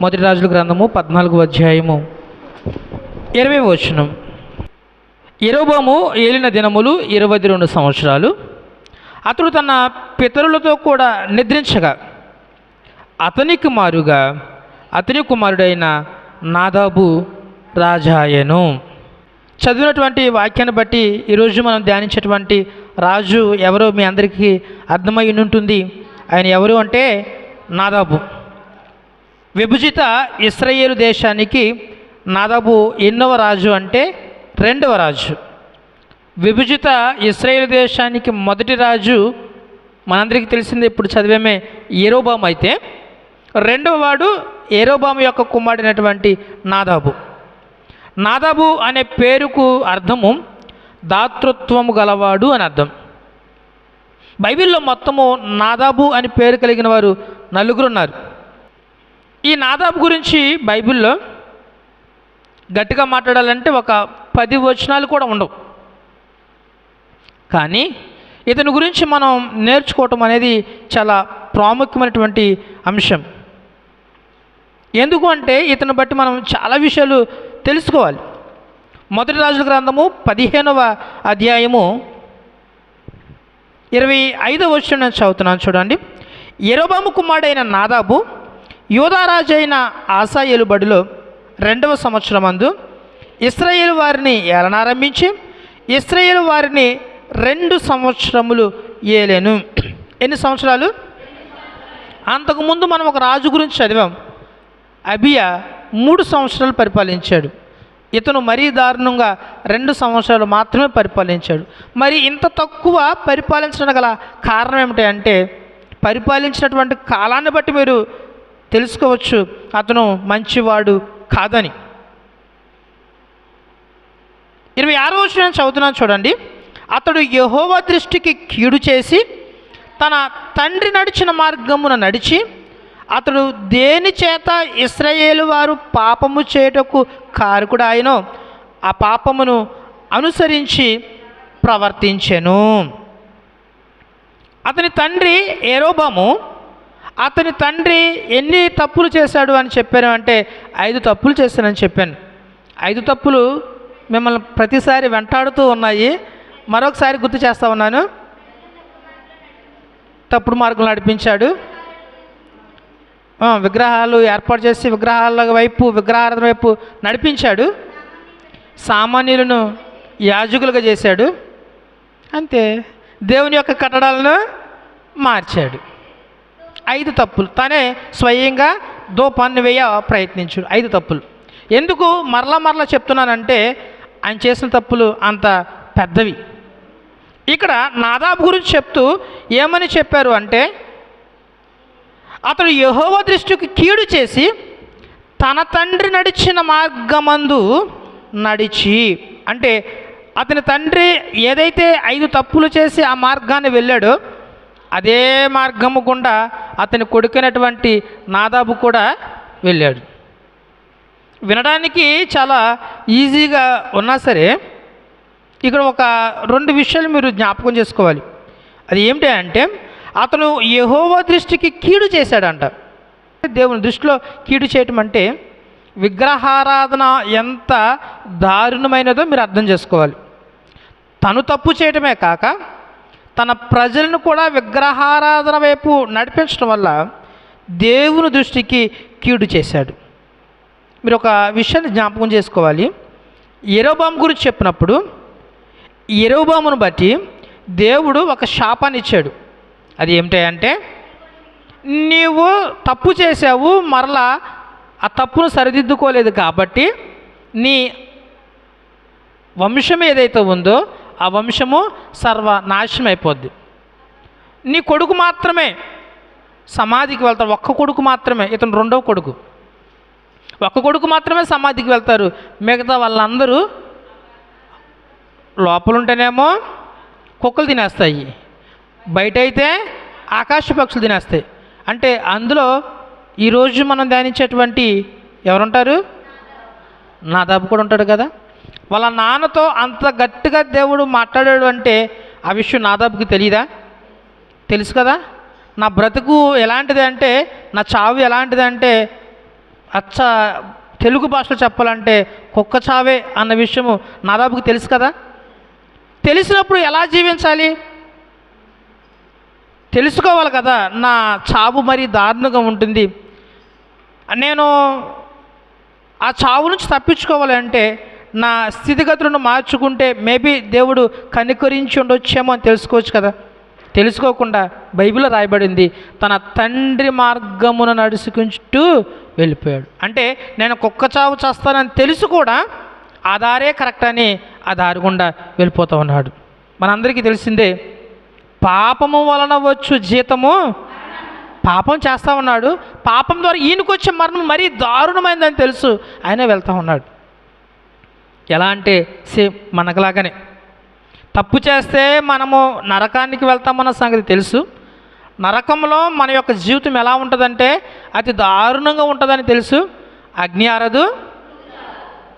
మొదటి రాజుల గ్రంథము పద్నాలుగు అధ్యాయము. ఇరవై వచనం. ఎరోబాము ఏలిన దినములు ఇరవై రెండు సంవత్సరాలు. అతడు తన పితరులతో కూడా నిద్రించగా. అతని కుమారుగా అతని కుమారుడైన నాదాబు రాజాయను చదివినటువంటి వాక్యాన్ని బట్టి ఈరోజు మనం ధ్యానించేటువంటి రాజు ఎవరో మీ అందరికీ అర్థమై ఉంటుంది ఆయన ఎవరు అంటే నాదాబు. విభజిత ఇస్రయేలు దేశానికి నాదాబు ఎన్నవ రాజు అంటే రెండవ రాజు. విభజిత ఇస్రాయేల్ దేశానికి మొదటి రాజు మనందరికీ తెలిసింది ఇప్పుడు చదివేమే ఏరోబాము అయితే. రెండవ వాడు ఏరోబాము యొక్క కుమారుడైనటువంటి నాదాబు. నాదాబు అనే పేరుకు అర్థము దాతృత్వము గలవాడు అని అర్థం. బైబిల్లో మొత్తము నాదాబు అని పేరు కలిగిన వారు నలుగురు ఉన్నారు ఈ నాదాబ్ గురించి బైబిల్లో గట్టిగా మాట్లాడాలంటే ఒక పది వచనాలు కూడా ఉండవు. కానీ ఇతని గురించి మనం నేర్చుకోవటం అనేది చాలా ప్రాముఖ్యమైనటువంటి అంశం. ఎందుకు అంటే ఇతను బట్టి మనం చాలా విషయాలు తెలుసుకోవాలి. మొదటి రాజుల గ్రంథము పదిహేనవ అధ్యాయము ఇరవై ఐదవ వచ్చిన చదువుతున్నాను చూడండి. ఎరోబాము కుమారుడైన నాదాబు యోధారాజు అయిన ఆశా బడిలో రెండవ సంవత్సరం అందు ఇస్రాయేల్ వారిని ఏలనారంభించి ఇస్రాయేల్ వారిని రెండు సంవత్సరములు ఏలేను. ఎన్ని సంవత్సరాలు? అంతకుముందు మనం ఒక రాజు గురించి చదివాం. అబియా మూడు సంవత్సరాలు పరిపాలించాడు. ఇతను మరీ దారుణంగా రెండు సంవత్సరాలు మాత్రమే పరిపాలించాడు. మరి ఇంత తక్కువ పరిపాలించడం గల కారణం ఏమిటి అంటే పరిపాలించినటువంటి కాలాన్ని బట్టి మీరు తెలుసుకోవచ్చు. అతను మంచివాడు కాదని. ఇరవై ఆరో వచ్చిన చదువుతున్నాను చూడండి. అతడు యహోవ దృష్టికి కీడు చేసి తన తండ్రి నడిచిన మార్గమున నడిచి అతడు దేని చేత ఇస్రాయేలు వారు పాపము చేయుటకు కారకుడు ఆయనో ఆ పాపమును అనుసరించి ప్రవర్తించెను. అతని తండ్రి ఏరోబాము అతని తండ్రి ఎన్ని తప్పులు చేశాడు అని చెప్పాను అంటే ఐదు తప్పులు చేశానని చెప్పాను. ఐదు తప్పులు మిమ్మల్ని ప్రతిసారి వెంటాడుతూ ఉన్నాయి. మరొకసారి గుర్తు చేస్తా ఉన్నాను. తప్పుడు మార్గం నడిపించాడు. విగ్రహాలు ఏర్పాటు చేసి విగ్రహాల వైపు విగ్రహారాధన వైపు నడిపించాడు. సామాన్యులను యాజకులుగా చేశాడు. అంతే. దేవుని యొక్క కట్టడాలను మార్చాడు. ఐదు తప్పులు. తనే స్వయంగా దోపాన్ని వేయ ప్రయత్నించాడు. ఐదు తప్పులు. ఎందుకు మరలా మరలా చెప్తున్నానంటే ఆయన చేసిన తప్పులు అంత పెద్దవి. ఇక్కడ నాదాబు గురించి చెప్తూ ఏమని చెప్పారు అంటే అతడు యహోవ దృష్టికి కీడు చేసి తన తండ్రి నడిచిన మార్గమందు నడిచి అంటే అతని తండ్రి ఏదైతే ఐదు తప్పులు చేసి ఆ మార్గాన్ని వెళ్ళాడో అదే మార్గము గుండా అతని కొడుకునటువంటి నాదాబు కూడా వెళ్ళాడు. వినడానికి చాలా ఈజీగా ఉన్నా సరే ఇక్కడ ఒక రెండు విషయాలు మీరు జ్ఞాపకం చేసుకోవాలి. అది ఏమిటి అంటే అతను యహోవ దృష్టికి కీడు చేశాడంట. దేవుని దృష్టిలో కీడు చేయటం అంటే విగ్రహారాధన ఎంత దారుణమైనదో మీరు అర్థం చేసుకోవాలి. తను తప్పు చేయటమే కాక తన ప్రజలను కూడా విగ్రహారాధన వైపు నడిపించడం వల్ల దేవుని దృష్టికి కీడు చేశాడు. మీరు ఒక విషయాన్ని జ్ఞాపకం చేసుకోవాలి. ఎరోబాం గురించి చెప్పినప్పుడు ఎరోబామును బట్టి దేవుడు ఒక శాపాన్ని ఇచ్చాడు. అది ఏమిటంటే నీవు తప్పు చేసావు మరలా ఆ తప్పును సరిదిద్దుకోలేదు కాబట్టి నీ వంశం ఏదైతే ఉందో ఆ వంశము సర్వనాశనం అయిపోద్ది నీ కొడుకు మాత్రమే సమాధికి వెళ్తాడు ఒక్క కొడుకు మాత్రమే ఇతను రెండవ కొడుకు. ఒక్క కొడుకు మాత్రమే సమాధికి వెళ్తారు. మిగతా వాళ్ళందరూ లోపలుంటేనేమో కుక్కలు తినేస్తాయి. బయట అయితే ఆకాశ పక్షులు తినేస్తాయి. అంటే అందులో ఈరోజు మనం ధ్యానించేటువంటి ఎవరుంటారు? నాదాబు కూడా ఉంటాడు కదా? వాళ్ళ నాన్నతో అంత గట్టిగా దేవుడు మాట్లాడాడు అంటే ఆ విషయం నాదాబుకి తెలియదా తెలుసు కదా? నా బ్రతుకు ఎలాంటిది అంటే నా చావు ఎలాంటిది అంటే అచ్చ తెలుగు భాషలో చెప్పాలంటే కుక్క చావే అన్న విషయము నాదాబుకి తెలుసు కదా? తెలిసినప్పుడు ఎలా జీవించాలి? తెలుసుకోవాలి కదా నా చావు మరి దారుణంగా ఉంటుంది. నేను ఆ చావు నుంచి తప్పించుకోవాలి అంటే నా స్థితిగతులను మార్చుకుంటే మేబీ దేవుడు కనికరించి ఉండొచ్చేమో అని తెలుసుకోవచ్చు కదా. తెలుసుకోకుండా బైబిల్లో రాయబడింది తన తండ్రి మార్గమును నడుచుకుంటూ వెళ్ళిపోయాడు. అంటే నేను కుక్క చావు చేస్తానని తెలుసు కూడా ఆ దారే కరెక్ట్ అని ఆ దారి గుండా వెళ్ళిపోతూ ఉన్నాడు. మనందరికీ తెలిసిందే పాపము వలన వచ్చు జీతము పాపం చేస్తూ ఉన్నాడు. పాపం ద్వారా ఈయనకు వచ్చే మరణం మరీ దారుణమైందని తెలుసు ఆయన వెళ్తూ ఉన్నాడు. ఎలా అంటే సేమ్ మనకులాగానే. తప్పు చేస్తే మనము నరకానికి వెళ్తామన్న సంగతి తెలుసు. నరకంలో మన యొక్క జీవితం ఎలా ఉంటుందంటే అతి దారుణంగా ఉంటుందని తెలుసు. అగ్ని ఆరదు.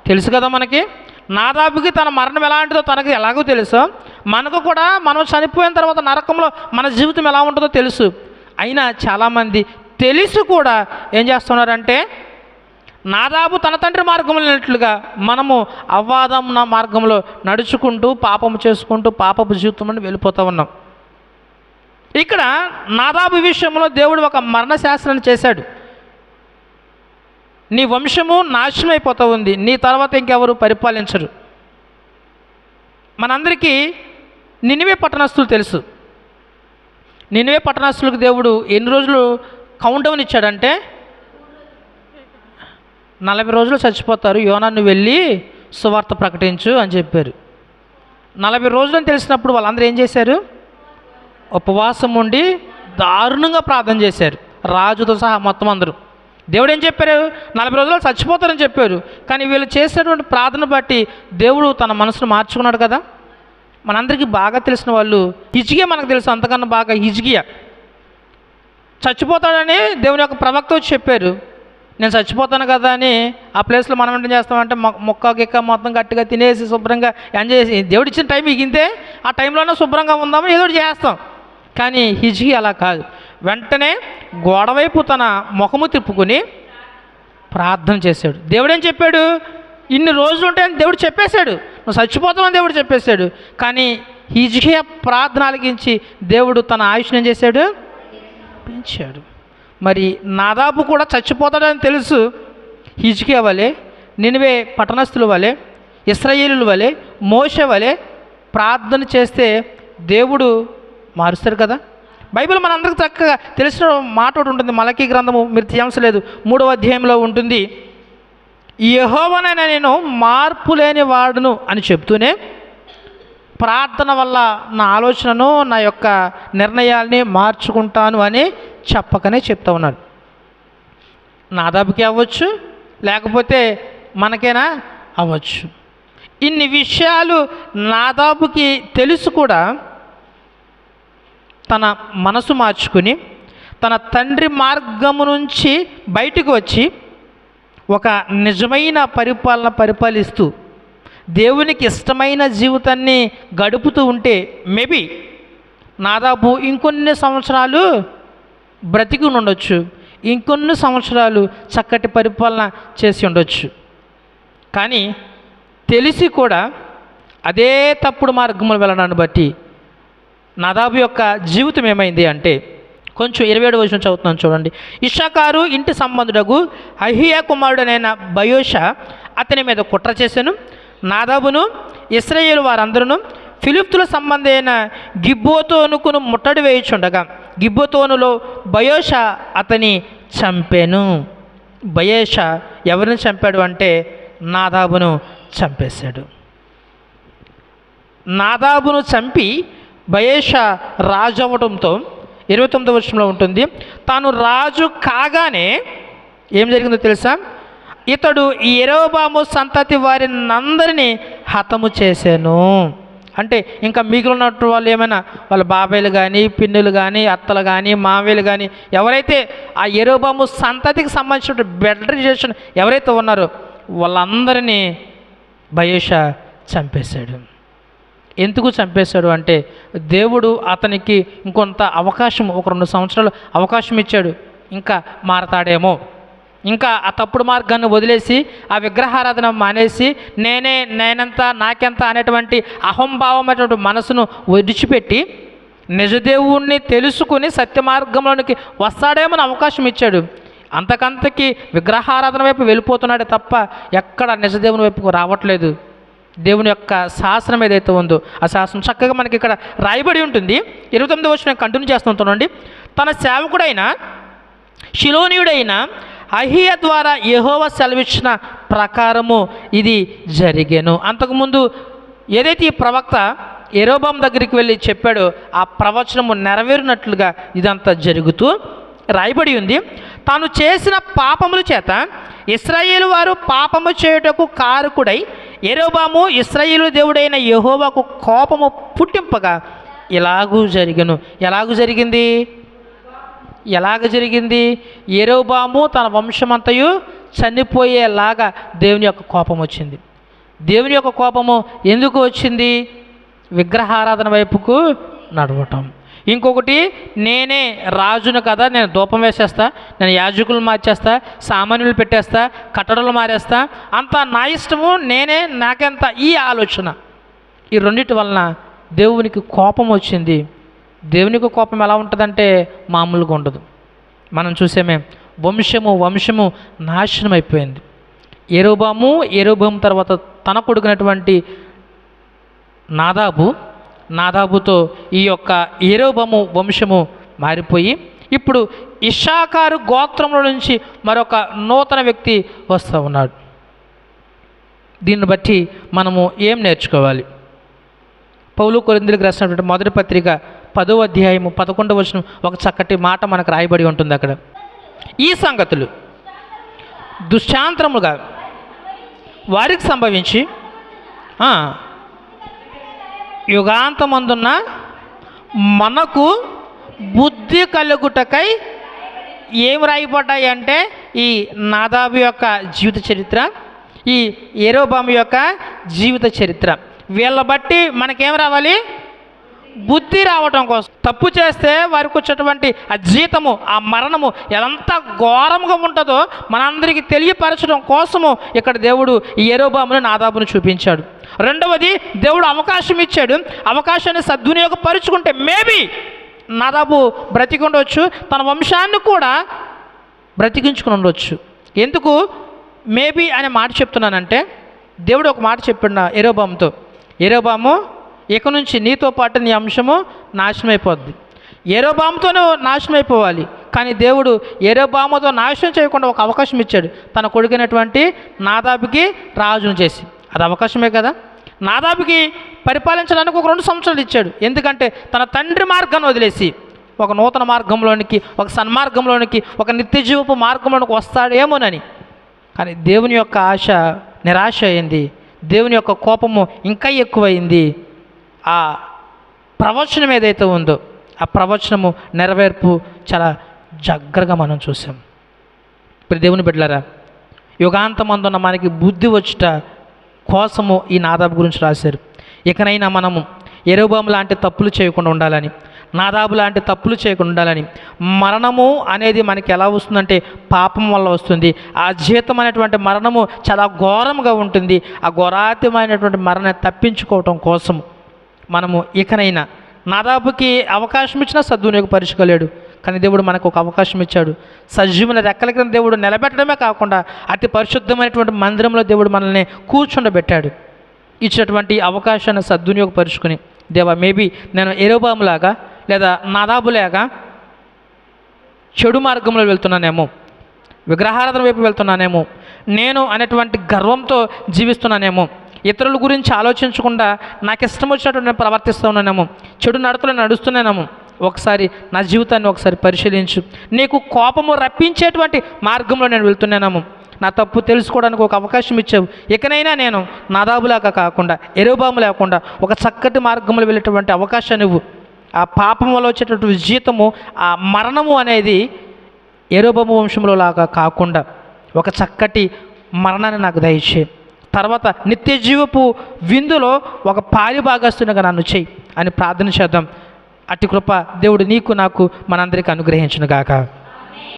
తెలుసు కదా మనకి? నాదాబుకి తన మరణం ఎలాంటిదో తనకు ఎలాగో తెలుసు. మనకు కూడా మనం చనిపోయిన తర్వాత నరకంలో మన జీవితం ఎలా ఉంటుందో తెలుసు. అయినా చాలామంది తెలిసి కూడా ఏం చేస్తున్నారంటే నాదాబు తన తండ్రి మార్గంలో వెళ్ళినట్లుగా మనము అవ్వాదం నా మార్గంలో నడుచుకుంటూ పాపము చేసుకుంటూ పాపపు జీవితం అని వెళ్ళిపోతూ ఉన్నాం. ఇక్కడ నాదాబు విషయంలో దేవుడు ఒక మరణ శాస్త్రాన్ని చేశాడు. నీ వంశము నాశనం అయిపోతూ ఉంది నీ తర్వాత ఇంకెవరు పరిపాలించరు. మనందరికీ నినివే పట్టణస్తులు తెలుసు. నినివే పట్టణస్తులకు దేవుడు ఎన్ని రోజులు కౌంట్ డౌన్ ఇచ్చాడంటే నలభై రోజులు చచ్చిపోతారు. యోనాన్ని వెళ్ళి సువార్త ప్రకటించు అని చెప్పారు. నలభై రోజులు అని తెలిసినప్పుడు వాళ్ళందరూ ఏం చేశారు? ఉపవాసం ఉండి దారుణంగా ప్రార్థన చేశారు. రాజుతో సహా మొత్తం అందరూ. దేవుడు ఏం చెప్పారు? నలభై రోజులు చచ్చిపోతారని చెప్పారు. కానీ వీళ్ళు చేసినటువంటి ప్రార్థన బట్టి దేవుడు తన మనసును మార్చుకున్నాడు కదా. మనందరికీ బాగా తెలిసిన వాళ్ళు హిజ్గియా మనకు తెలుసు. అంతకన్నా బాగా హిజ్గియా చచ్చిపోతాడని దేవుని యొక్క ప్రవక్త వచ్చి చెప్పారు. నేను చచ్చిపోతాను కదా అని ఆ ప్లేస్లో మనం ఏం చేస్తామంటే మొక్క గిక్క మొత్తం గట్టిగా తినేసి శుభ్రంగా ఎంజాయ్ చేసి దేవుడు ఇచ్చిన టైం ఇగింతే ఆ టైంలోనే శుభ్రంగా ఉందాము ఏదో చేస్తాం. కానీ హిజ్కి అలా కాదు. వెంటనే గోడవైపు తన ముఖము తిప్పుకుని ప్రార్థన చేశాడు. దేవుడు ఏం చెప్పాడు? ఇన్ని రోజులు ఉంటాయని దేవుడు చెప్పేశాడు. నువ్వు చచ్చిపోతావని దేవుడు చెప్పేశాడు. కానీ హిజ్కియా ప్రార్థన ఆలకించి దేవుడు తన ఆయుష్ని ఏం చేశాడు? పెంచాడు. మరి నాదాబు కూడా చచ్చిపోతాడని తెలుసు. హిజ్కే వలె నినివే పట్టణస్థుల వలె ఇస్రాయేలుల వలె మోషే వలె ప్రార్థన చేస్తే దేవుడు మారుస్తారు కదా. బైబిల్ మనందరికి చక్కగా తెలిసిన మాట ఒకటి ఉంటుంది. మలకీ గ్రంథము మీరు తీయంసలేదు మూడవ అధ్యాయంలో ఉంటుంది. యహోవనైనా నేను మార్పు లేని వాడును అని చెప్తూనే ప్రార్థన వల్ల నా ఆలోచనను నా యొక్క నిర్ణయాల్ని మార్చుకుంటాను అని చెప్పకనే చెప్తా ఉన్నాడు. నాదాబుకి అవ్వచ్చు లేకపోతే మనకైనా అవ్వచ్చు. ఇన్ని విషయాలు నాదాబుకి తెలుసు కూడా తన మనసు మార్చుకుని తన తండ్రి మార్గము నుంచి బయటకు వచ్చి ఒక నిజమైన పరిపాలన పరిపాలిస్తూ దేవునికి ఇష్టమైన జీవితాన్ని గడుపుతూ ఉంటే మేబీ నాదాపు ఇంకొన్ని సంవత్సరాలు బ్రతికి ఉండొచ్చు. ఇంకొన్ని సంవత్సరాలు చక్కటి పరిపాలన చేసి ఉండొచ్చు. కానీ తెలిసి కూడా అదే తప్పుడు మార్గంలో వెళ్ళడాన్ని బట్టి నదాబు యొక్క జీవితం ఏమైంది అంటే కొంచెం ఇరవై ఏడు వచ్చిన చదువుతున్నాను చూడండి. ఇషాకారు ఇంటి సంబంధుడకు అహియా కుమారుడనైన బయోష అతని మీద కుట్ర చేశాను నాదాబును ఇస్రాయేల్ వారందరూ ఫిలిప్తుల సంబంధమైన గిబ్బోతోనుకును ముట్టడి వేయుచుండగా గిబ్బుతోనులో బయోష అతని చంపాను. బయేష ఎవరిని చంపాడు అంటే నాదాబును చంపేశాడు. నాదాబును చంపి బయేష రాజు అవ్వడంతో ఇరవై తొమ్మిదో వర్షంలో ఉంటుంది. తాను రాజు కాగానే ఏం జరిగిందో తెలుసా? ఇతడు ఈ ఎరోబాము సంతతి వారిని అందరినీ హతము చేశాను అంటే ఇంకా మిగిలినట్టు వాళ్ళు ఏమైనా వాళ్ళ బాబాయిలు కానీ పిన్నులు కానీ అత్తలు కానీ మామయ్యలు కానీ ఎవరైతే ఆ ఎరోబాము సంతతికి సంబంధించిన బెటర్ బెటరైజేషన్ ఎవరైతే ఉన్నారో వాళ్ళందరినీ భయేష చంపేశాడు. ఎందుకు చంపేశాడు అంటే దేవుడు అతనికి ఇంకొంత అవకాశం ఒక రెండు సంవత్సరాలు అవకాశం ఇచ్చాడు. ఇంకా మారతాడేమో. ఇంకా ఆ తప్పుడు మార్గాన్ని వదిలేసి ఆ విగ్రహారాధన మానేసి నేనే నేనంత నాకెంత అనేటువంటి అహంభావమైనటువంటి మనసును విడిచిపెట్టి నిజదేవుణ్ణి తెలుసుకుని సత్య మార్గంలోనికి వస్తాడేమని అవకాశం ఇచ్చాడు. అంతకంతకి విగ్రహారాధన వైపు వెళ్ళిపోతున్నాడే తప్ప ఎక్కడ నిజదేవుని వైపుకు రావట్లేదు. దేవుని యొక్క శాసనం ఏదైతే ఉందో ఆ శాసనం చక్కగా మనకి ఇక్కడ రాయబడి ఉంటుంది. ఇరవై తొమ్మిది వచ్చిన కంటిన్యూ చేస్తుంటానండి తన సేవకుడైన శిలోనియుడైన అహియ ద్వారా యహోవ సెలవిచ్చిన ప్రకారము ఇది జరిగాను. అంతకుముందు ఏదైతే ఈ ప్రవక్త ఎరోబాం దగ్గరికి వెళ్ళి చెప్పాడో ఆ ప్రవచనము నెరవేరినట్లుగా ఇదంతా జరుగుతూ రాయబడి ఉంది. తాను చేసిన పాపముల చేత ఇస్రాయేలు వారు పాపము చేయుటకు కారకుడై ఎరోబాము ఇస్రాయేలు దేవుడైన యెహోవాకు కోపము పుట్టింపగా ఇలాగూ జరిగను. ఎలాగూ జరిగింది? ఎలాగ జరిగింది? ఎరోబాము తన వంశమంతయు చనిపోయేలాగా దేవుని యొక్క కోపం వచ్చింది. దేవుని యొక్క కోపము ఎందుకు వచ్చింది? విగ్రహారాధన వైపుకు నడవటం. ఇంకొకటి నేనే రాజును కదా నేను ధూపం వేసేస్తా నేను యాజకులు మార్చేస్తా సామాన్యులు పెట్టేస్తా కట్టడలు మారేస్తా అంతా నా ఇష్టము నేనే నాకెంత ఈ ఆలోచన. ఈ రెండింటి వలన దేవునికి కోపం వచ్చింది. దేవునికి కోపం ఎలా ఉంటుందంటే మామూలుగా ఉండదు. మనం చూసేమే వంశము వంశము నాశనం అయిపోయింది ఎరోబాము ఎరోబాము తర్వాత తన కొడుకునటువంటి నాదాబు నాదాబుతో ఈ యొక్క ఎరోబము వంశము మారిపోయి ఇప్పుడు ఇషాకారు గోత్రంలో నుంచి మరొక నూతన వ్యక్తి వస్తూ ఉన్నాడు. దీన్ని బట్టి మనము ఏం నేర్చుకోవాలి? పౌలు కొరిందులకు రాసినటువంటి మొదటి పత్రిక పదో అధ్యాయము పదకొండవ వచ్చిన ఒక చక్కటి మాట మనకు రాయబడి ఉంటుంది అక్కడ. ఈ సంగతులు దుశ్చాంతరముగా వారికి సంభవించి యుగాంతమందున్న మనకు బుద్ధి కలుగుటకై ఏం రాయబడ్డాయి అంటే ఈ నాదాబు యొక్క జీవిత చరిత్ర ఈ ఏరోబాము యొక్క జీవిత చరిత్ర. వీళ్ళ బట్టి మనకేం రావాలి? బుద్ధి రావటం కోసం. తప్పు చేస్తే వారికి వచ్చేటువంటి ఆ జీతము ఆ మరణము ఎంత ఘోరంగా ఉంటుందో మనందరికీ తెలియపరచడం కోసము ఇక్కడ దేవుడు ఈ ఎరోబామును నాదాబును చూపించాడు. రెండవది దేవుడు అవకాశం ఇచ్చాడు. అవకాశాన్ని సద్వినియోగపరుచుకుంటే మేబీ నాదాబు బ్రతికి ఉండవచ్చు తన వంశాన్ని కూడా బ్రతికించుకుని ఉండొచ్చు. ఎందుకు? మేబీ అనే మాట చెప్తున్నానంటే దేవుడు ఒక మాట చెప్పిన ఎరోబాముతో ఎరోబాము ఇక నుంచి నీతో పాటు నీ అంశము నాశనమైపోద్ది. ఎరోబాముతోనూ నాశనం అయిపోవాలి కానీ దేవుడు ఎరోబాముతో నాశనం చేయకుండా ఒక అవకాశం ఇచ్చాడు. తన కొడుకుైనటువంటి నాదాబుకి రాజును చేసి. అది అవకాశమే కదా? నాదాబుకి పరిపాలించడానికి ఒక రెండు సంవత్సరాలు ఇచ్చాడు. ఎందుకంటే తన తండ్రి మార్గాన్ని వదిలేసి ఒక నూతన మార్గంలోనికి ఒక సన్మార్గంలోనికి ఒక నిత్యజీవపు మార్గంలోనికి వస్తాడేమోనని. కానీ దేవుని యొక్క ఆశ నిరాశ అయింది. దేవుని యొక్క కోపము ఇంకా ఎక్కువైంది. ఆ ప్రవచనం ఏదైతే ఉందో ఆ ప్రవచనము నెరవేర్పు చాలా జగ్గరగా మనం చూసాం. ఇప్పుడు దేవుని బిడ్డలారా యుగాంతమందున్న మనకి బుద్ధి వచ్చుట కోసము ఈ నాదాబు గురించి రాశారు. ఇకనైనా మనము ఎరుబాము లాంటి తప్పులు చేయకుండా ఉండాలని నాదాబు లాంటి తప్పులు చేయకుండా ఉండాలని మరణము అనేది మనకి ఎలా వస్తుందంటే పాపం వల్ల వస్తుంది. ఆ జీతం అనేటువంటి మరణము చాలా ఘోరంగా ఉంటుంది. ఆ ఘోరాతమైనటువంటి మరణాన్ని తప్పించుకోవటం కోసము. మనము ఇకనైనా నాదాపుకి అవకాశం ఇచ్చినా సద్వినియోగపరచుకోలేడు కానీ దేవుడు మనకు ఒక అవకాశం ఇచ్చాడు సజీవుల రెక్కల క్రింద దేవుడు నిలబెట్టడమే కాకుండా అతి పరిశుద్ధమైనటువంటి మందిరంలో దేవుడు మనల్ని కూర్చుండబెట్టాడు. ఇచ్చినటువంటి అవకాశాన్ని సద్వినియోగపరుచుకుని దేవా మేబీ నేను ఎరోబాములాగా లేదా నాదాబులాగా చెడు మార్గంలో వెళ్తున్నానేమో విగ్రహారాధన వైపు వెళ్తున్నానేమో నేను అనేటువంటి గర్వంతో జీవిస్తున్నానేమో ఇతరుల గురించి ఆలోచించకుండా నాకు ఇష్టం వచ్చినట్టు నేను ప్రవర్తిస్తున్నానేమో చెడు నడతలు నడుస్తున్నానేమో ఒకసారి నా జీవితాన్ని ఒకసారి పరిశీలించు. నీకు కోపము రప్పించేటువంటి మార్గంలో నేను వెళ్తున్నానేమో నా తప్పు తెలుసుకోవడానికి ఒక అవకాశం ఇచ్చావు. ఇకనైనా నేను నాదాబులాగా కాకుండా ఎరుబాము లేకుండా ఒక చక్కటి మార్గంలో వెళ్ళేటువంటి అవకాశాన్ని ఇవ్వు. ఆ పాపం వల్ల వచ్చేటటువంటి జీతము ఆ మరణము అనేది ఎరోబము వంశంలో లాగా కాకుండా ఒక చక్కటి మరణాన్ని నాకు దయచేయి. తర్వాత నిత్య జీవపు విందులో ఒక పారిభాగస్తునిగా నన్ను చేయి అని ప్రార్థన చేద్దాం. అట్టి కృప దేవుడు నీకు నాకు మనందరికీ అనుగ్రహించునుగాక.